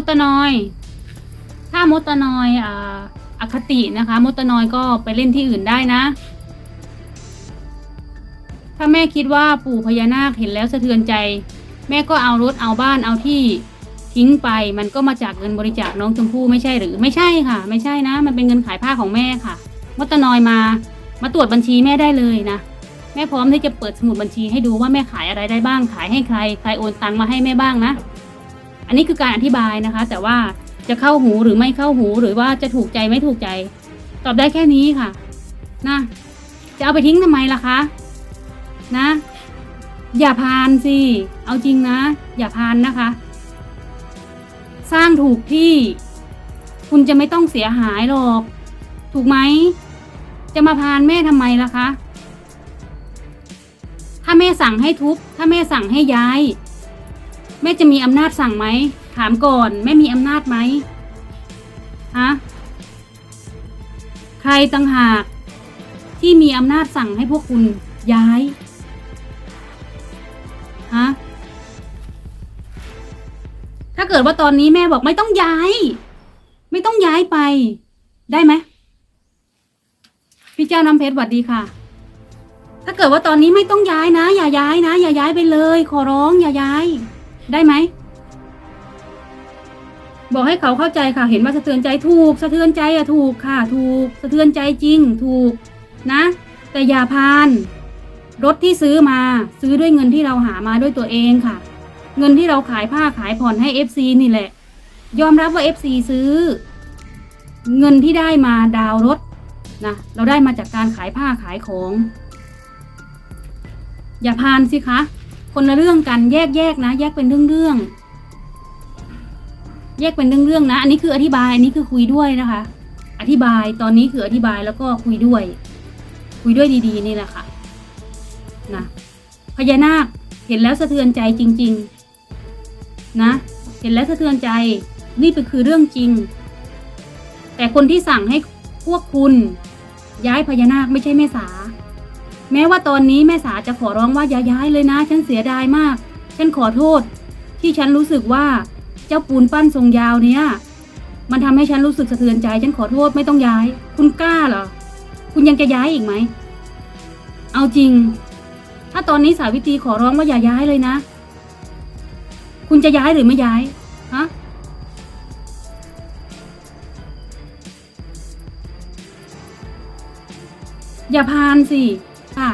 ดตนอย ถ้ามตนอยอ่าอคตินะคะมตนอยก็ไปเล่นที่อื่นได้นะ ถ้าแม่คิดว่าปู่พญานาคเห็นแล้วสะเทือนใจ แม่ก็เอารถเอาบ้านเอาที่ทิ้งไปมันก็มาจากเงินบริจาคน้องชมพู่ไม่ใช่หรือไม่ใช่ค่ะ ไม่ใช่นะ มันเป็นเงินขายผ้าของแม่ค่ะมตนอยมา มาตรวจบัญชีแม่ได้เลยนะแม่พร้อมที่จะเปิดสมุดบัญชีให้ดูว่าแม่ขายอะไรได้บ้างขายให้ใคร ใครโอนตังมาให้แม่บ้างนะ อันนี้คือการอธิบายนะคะ แต่ว่าจะเข้าหูหรือไม่เข้าหูหรือว่าจะถูกใจไม่ถูกใจ ตอบได้แค่นี้ค่ะนะจะเอาไปทิ้งทำไมล่ะคะ นะ อย่าพานสิ เอาจริงนะ อย่าพานนะคะ สร้างถูกที่ คุณจะไม่ต้องเสียหายหรอก ถูกไหม จะมาพานแม่ทำไมล่ะคะ ถ้าแม่สั่งให้ทุบ ถ้าแม่สั่งให้ย้าย แม่จะมีอำนาจสั่งไหม ถามก่อนแม่มีอำนาจไหมฮะใครต่างหาก ที่มีอำนาจสั่งให้พวกคุณย้ายฮะถ้าเกิดว่าตอนนี้แม่บอกไม่ต้องย้าย ไม่ต้องย้ายไป ได้ไหมพี่เจ้าน้ำเพชรสวัสดีค่ะ ถ้าเกิดว่าตอนนี้ไม่ต้องย้ายนะ อย่าย้ายนะ อย่าย้ายไปเลย ขอร้องอย่าย้าย ได้ไหม บอกให้เขาเข้าใจค่ะ เห็นว่าสะเทือนใจถูก สะเทือนใจอะถูกค่ะ ถูก สะเทือนใจจริง ถูกนะ แต่อย่าพานรถที่ซื้อมาซื้อด้วยเงินที่เราหามาด้วยตัวเองค่ะ เงินที่เราขายผ้าขายผ่อนให้ FC นี่แหละ ยอมรับว่า FC ซื้อ เงินที่ได้มาดาวรถนะเราได้มาจากการขายผ้าขายของ อย่าพานสิคะ คนละเรื่องกันแยกแยกๆนะ แยกเป็นเรื่องเรื่องๆแยกเป็นเรื่องเรื่องๆนะ อันนี้คืออธิบายอันนี้คือคุยด้วยนะคะ อธิบายตอนนี้คืออธิบายแล้วก็คุยด้วย คุยด้วยดีๆนี่แหละค่ะนะพญานาคเห็นแล้วสะเทือนใจจริง ๆ นะ เห็นแล้วสะเทือนใจนี่เป็นคือเรื่องจริง แต่คนที่สั่งให้พวกคุณย้ายพญานาคไม่ใช่แม่สา แม้ว่าตอนนี้แม่สาจะขอร้องว่าอย่าย้ายเลยนะ ฉันเสียดายมาก ฉันขอโทษ ที่ฉันรู้สึกว่าเจ้าปูนปั้นทรงยาวเนี้ยมันทำให้ฉันรู้สึกสะเทือนใจ ฉันขอโทษไม่ต้องย้าย คุณกล้าเหรอ คุณยังจะย้ายอีกไหม เอาจริง ถ้าตอนนี้สาวิตรีขอร้องว่าอย่าย้ายเลยนะ คุณจะย้ายหรือไม่ย้าย ฮะ อย่าพานสิ ค่ะ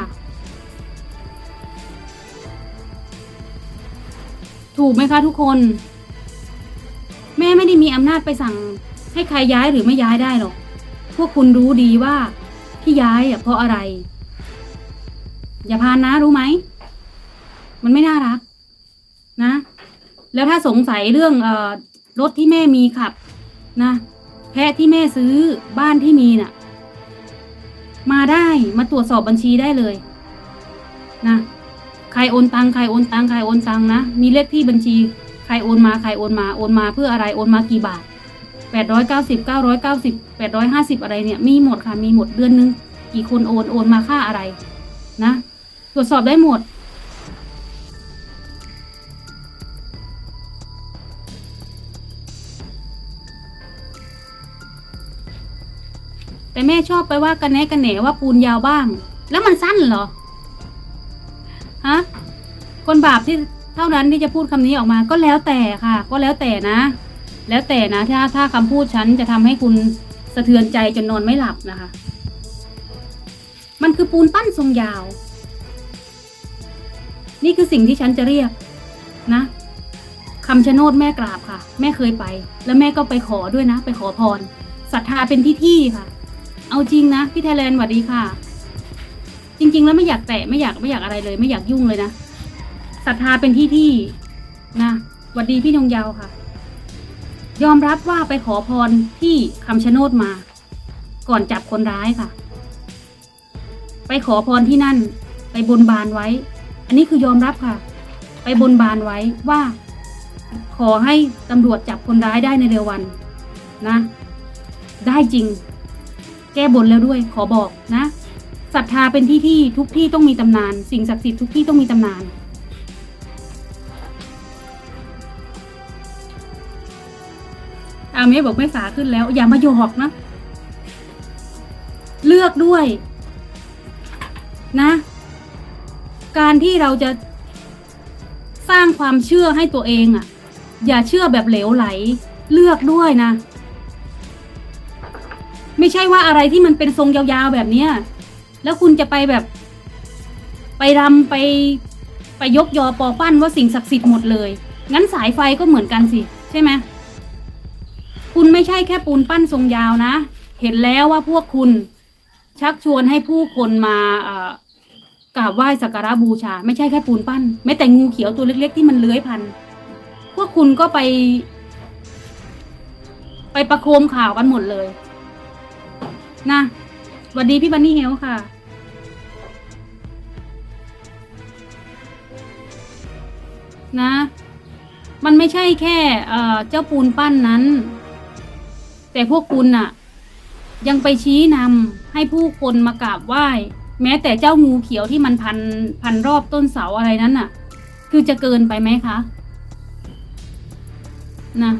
ถูกไหมคะทุกคน แม่ไม่ได้มีอำนาจไปสั่ง ให้ใครย้ายหรือไม่ย้ายได้หรอก พวกคุณรู้ดีว่าที่ย้ายอะเพราะอะไร อย่าพานนะรู้ไหม มันไม่น่ารัก นะ แล้วถ้าสงสัยเรื่องเอ่อรถที่แม่มีขับ นะ แพะที่แม่ซื้อบ้านที่มีน่ะ มาได้มาตรวจสอบบัญชีได้เลยนะใครโอนตังใครโอนตังใครโอนตังนะ มีเลขที่บัญชี ใครโอนมาใครโอนมาโอนมาเพื่ออะไรโอนมากี่บาทแปดร้อยเก้าสิบเก้าร้อยเก้าสิบแปดร้อยห้าสิบอะไรเนี่ยมีหมดค่ะมีหมดเดือนนึง กี่คนโอนโอนมาค่าอะไรนะ ตรวจสอบได้หมด แต่แม่ชอบไปว่ากันแนะกันแหนว่าปูนยาวบ้าง แล้วมันสั้นเหรอฮะคนบาปที่เท่านั้นที่จะพูดคำนี้ออกมาก็แล้วแต่ค่ะ ก็แล้วแต่นะ แล้วแต่นะถ้าถ้าคำพูดฉันจะทำให้คุณสะเทือนใจจนนอนไม่หลับนะคะ มันคือปูนปั้นทรงยาว นี่คือสิ่งที่ฉันจะเรียกนะคำชะโนดแม่กราบค่ะ แม่เคยไป แล้วแม่ก็ไปขอด้วยนะ ไปขอพรศรัทธาเป็นที่ที่ค่ะ เอาจริงนะพี่ไทยแลนด์สวัสดีค่ะ จริง ๆ แล้วไม่อยากแตะไม่อยากไม่อยากอะไรเลย ไม่อยากยุ่งเลยนะศรัทธาเป็นที่ที่นะสวัสดีพี่นงยาวค่ะ ยอมรับว่าไปขอพรที่คำชะโนดมา ก่อนจับคนร้ายค่ะ ไปขอพรที่นั่น ไปบนบานไว้ อันนี้คือยอมรับค่ะ ไปบนบานไว้ว่า ขอให้ตำรวจจับคนร้ายได้ในเร็ววันนะ ได้จริง แก้บนแล้วด้วย ขอบอกนะศรัทธาเป็นที่ที่ทุกที่ต้องมีตำนาน สิ่งศักดิ์สิทธิ์ทุกที่ต้องมีตำนาน อาเมย์บอกแม่สาขึ้นแล้ว อย่ามาหยอกนะ เลือกด้วย นะ การที่เราจะสร้างความเชื่อให้ตัวเองอะ่ะ อย่าเชื่อแบบเหลวไหล เลือกด้วยนะ ไม่ใช่ว่าอะไรที่มันเป็นทรงยาวๆแบบเนี้ยแล้วคุณจะไปแบบ ไปรำไปไปยกยอปอปั้นว่าสิ่งศักดิ์สิทธิ์หมดเลย งั้นสายไฟก็เหมือนกันสิ ใช่ไหมคุณไม่ใช่แค่ปูนปั้นทรงยาวนะ เห็นแล้วว่าพวกคุณชักชวนให้ผู้คนมาเอ่อกราบไหว้สักการะบูชา ไม่ใช่แค่ปูนปั้นแม้แต่งูเขียวตัวเล็ก ๆ ที่มันเลื้อยพัน พวกคุณก็ไป ไปประโคมข่าวกันหมดเลย นะสวัสดีพี่บันนี่เฮลค่ะ นะ มันไม่ใช่แค่เจ้าปูนปั้นนั้น แต่พวกคุณน่ะ ยังไปชี้นำให้ผู้คนมากราบไหว้ แม้แต่เจ้างูเขียวที่มันพันพันรอบต้นเสาอะไรนั้นน่ะ คือจะเกินไปไหมคะ นะ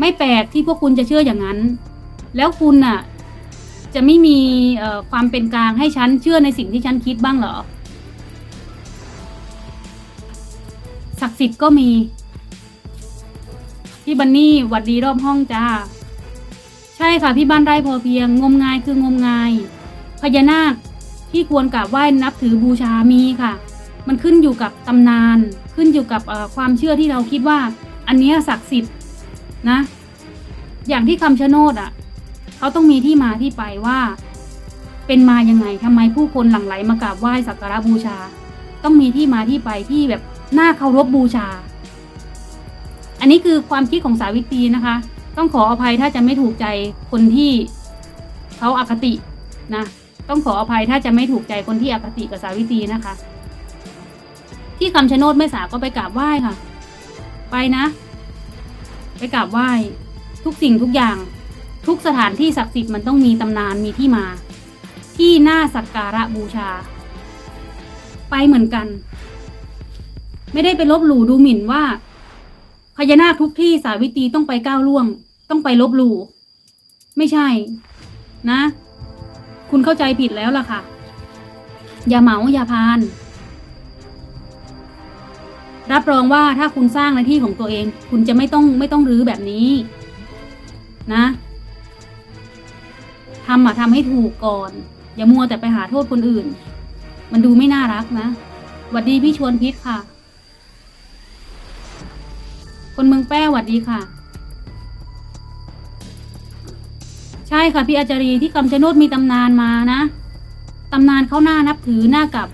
ไม่แปลกที่พวกคุณจะเชื่ออย่างนั้น แล้วคุณน่ะ จะไม่มีเอ่อความเป็นกลางให้ฉันเชื่อในสิ่งที่ฉันคิดบ้างเหรอ ศักดิ์สิทธิ์ก็มี พี่บันนี่หวัดดีรอบห้องจ้า ใช่ค่ะพี่บ้านไร่พอเพียง งมงายคืองมงาย พญานาคที่ควรกราบไหว้นับถือบูชามีค่ะ มันขึ้นอยู่กับตำนาน ขึ้นอยู่กับเอ่อความเชื่อที่เราคิดว่า อันเนี้ยศักดิ์สิทธิ์นะ อย่างที่คำชะโนดอะ เขาต้องมีที่มาที่ไปว่า เป็นมายังไงทำไมผู้คนหลั่งไหลมากราบไหว้สักการะบูชา ต้องมีที่มาที่ไปที่แบบน่าเคารพบูชา อันนี้คือความคิดของสาวิตรีนะคะ ต้องขออภัยถ้าจะไม่ถูกใจคนที่เขาอาคตินะต้องขออภัยถ้าจะไม่ถูกใจคนที่อคติกับสาวิตรีนะคะ ที่คำชะโนดแม่สาก็ไปกราบไหว้ค่ะ ไปนะ ไปกราบไหว้ทุกสิ่งทุกอย่าง ทุกสถานที่ศักดิ์สิทธิ์มันต้องมีตำนานมีที่มา ที่น่าสักการะบูชา ไปเหมือนกัน ไม่ได้ไปลบหลู่ดูหมิ่นว่าพญานาคทุกที่สาวิตรีต้องไปก้าวล่วง ต้องไปลบหลู่ไม่ใช่ นะ คุณเข้าใจผิดแล้วล่ะค่ะ อย่าเหมาอย่าพาน รับรองว่าถ้าคุณสร้างในที่ของตัวเอง คุณจะไม่ต้องไม่ต้องรื้อแบบนี้ นะ ทำอะทำให้ถูกก่อน อย่ามัวแต่ไปหาโทษคนอื่น มันดูไม่น่ารักนะหวัดดีพี่ชวนพิษค่ะ คนเมืองแป้หวัดดีค่ะ ใช่ค่ะพี่อาจารีที่คำชะโนดมีตำนานมานะ ตำนานเขาหน้านับถือหน้ากับ